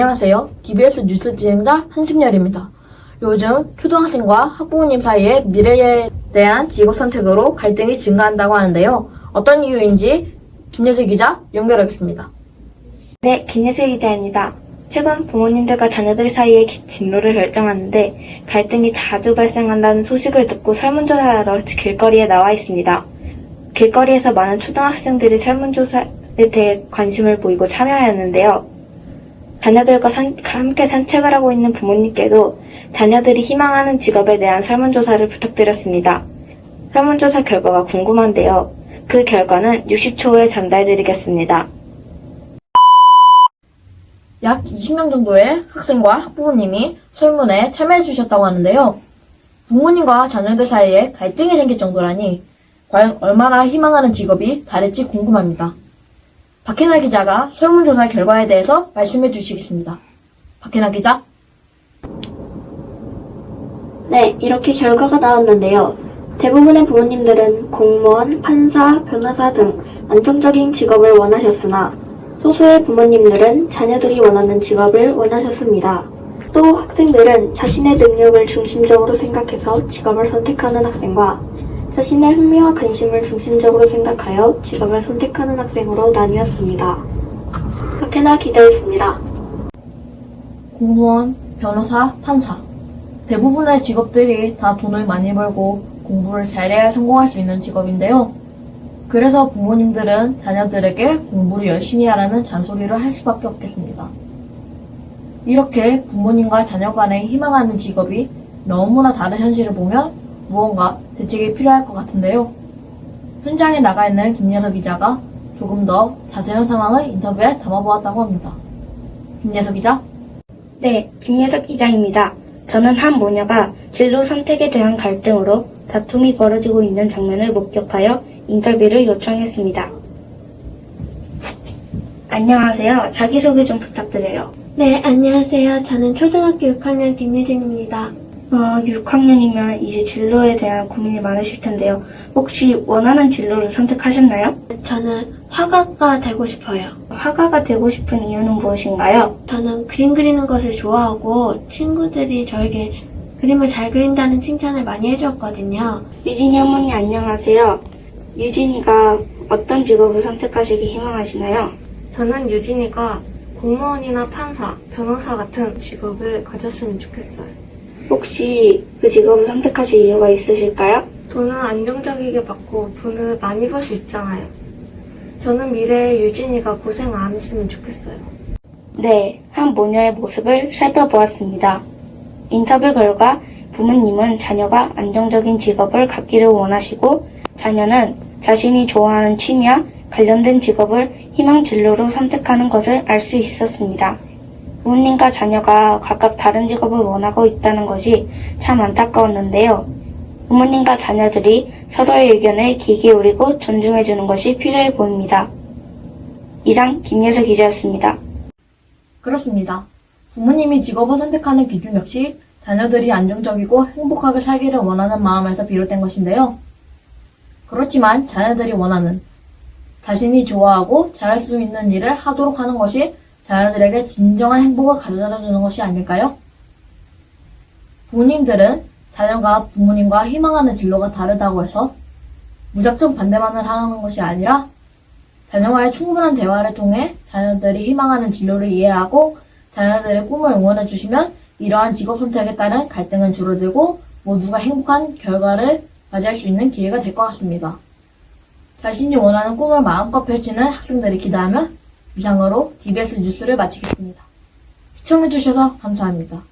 안녕하세요. DBS 뉴스 진행자 한승열입니다. 요즘 초등학생과 학부모님 사이에 미래에 대한 직업 선택으로 갈등이 증가한다고 하는데요. 어떤 이유인지 김예슬 기자 연결하겠습니다. 네, 김예슬 기자입니다. 최근 부모님들과 자녀들 사이의 기- 진로를 결정하는데 갈등이 자주 발생한다는 소식을 듣고 설문조사하러 길거리에 나와 있습니다. 길거리에서 많은 초등학생들이 설문조사에 대해 관심을 보이고 참여하였는데요. 자녀들과 산- 함께 산책을 하고 있는 부모님께도 자녀들이 희망하는 직업에 대한 설문조사를 부탁드렸습니다. 설문조사 결과가 궁금한데요. 그 결과는 60초 후에 전달드리겠습니다. 약 20명 정도의 학생과 학부모님이 설문에 참여해 주셨다고 하는데요. 부모님과 자녀들 사이에 갈등이 생길 정도라니 과연 얼마나 희망하는 직업이 다를지 궁금합니다. 박혜나 기자가 설문조사 결과에 대해서 말씀해 주시겠습니다. 박혜나 기자. 네, 이렇게 결과가 나왔는데요. 대부분의 부모님들은 공무원, 판사, 변호사 등 안정적인 직업을 원하셨으나 소수의 부모님들은 자녀들이 원하는 직업을 원하셨습니다. 또 학생들은 자신의 능력을 중심적으로 생각해서 직업을 선택하는 학생과 자신의 흥미와 관심을 중심적으로 생각하여 직업을 선택하는 학생으로 나뉘었습니다. 박혜나 기자였습니다. 공무원, 변호사, 판사. 대부분의 직업들이 다 돈을 많이 벌고 공부를 잘해야 성공할 수 있는 직업인데요. 그래서 부모님들은 자녀들에게 공부를 열심히 하라는 잔소리를 할 수밖에 없겠습니다. 이렇게 부모님과 자녀 간에 희망하는 직업이 너무나 다른 현실을 보면 무언가 대책이 필요할 것 같은데요. 현장에 나가 있는 김예석 기자가 조금 더 자세한 상황을 인터뷰에 담아보았다고 합니다. 김예석 기자. 네, 김예석 기자입니다. 저는 한 모녀가 진로 선택에 대한 갈등으로 다툼이 벌어지고 있는 장면을 목격하여 인터뷰를 요청했습니다. 안녕하세요. 자기소개 좀 부탁드려요. 네, 안녕하세요. 저는 초등학교 6학년 김예진입니다. 어, 6학년이면 이제 진로에 대한 고민이 많으실 텐데요. 혹시 원하는 진로를 선택하셨나요? 저는 화가가 되고 싶어요. 화가가 되고 싶은 이유는 무엇인가요? 저는 그림 그리는 것을 좋아하고 친구들이 저에게 그림을 잘 그린다는 칭찬을 많이 해주었거든요. 유진이 어머니 안녕하세요. 유진이가 어떤 직업을 선택하시기 희망하시나요? 저는 유진이가 공무원이나 판사, 변호사 같은 직업을 가졌으면 좋겠어요. 혹시 그 직업을 선택하실 이유가 있으실까요? 돈은 안정적이게 받고 돈을 많이 벌 수 있잖아요. 저는 미래에 유진이가 고생 안 했으면 좋겠어요. 네, 한 모녀의 모습을 살펴보았습니다. 인터뷰 결과 부모님은 자녀가 안정적인 직업을 갖기를 원하시고 자녀는 자신이 좋아하는 취미와 관련된 직업을 희망 진로로 선택하는 것을 알 수 있었습니다. 부모님과 자녀가 각각 다른 직업을 원하고 있다는 것이 참 안타까웠는데요. 부모님과 자녀들이 서로의 의견에 귀 기울이고 존중해주는 것이 필요해 보입니다. 이상 김예수 기자였습니다. 그렇습니다. 부모님이 직업을 선택하는 기준 역시 자녀들이 안정적이고 행복하게 살기를 원하는 마음에서 비롯된 것인데요. 그렇지만 자녀들이 원하는 자신이 좋아하고 잘할 수 있는 일을 하도록 하는 것이 자녀들에게 진정한 행복을 가져다 주는 것이 아닐까요? 부모님들은 자녀가 부모님과 희망하는 진로가 다르다고 해서 무작정 반대만을 하는 것이 아니라 자녀와의 충분한 대화를 통해 자녀들이 희망하는 진로를 이해하고 자녀들의 꿈을 응원해 주시면 이러한 직업 선택에 따른 갈등은 줄어들고 모두가 행복한 결과를 맞이할 수 있는 기회가 될 것 같습니다. 자신이 원하는 꿈을 마음껏 펼치는 학생들이 기대하면 이상으로 DBS 뉴스를 마치겠습니다. 시청해주셔서 감사합니다.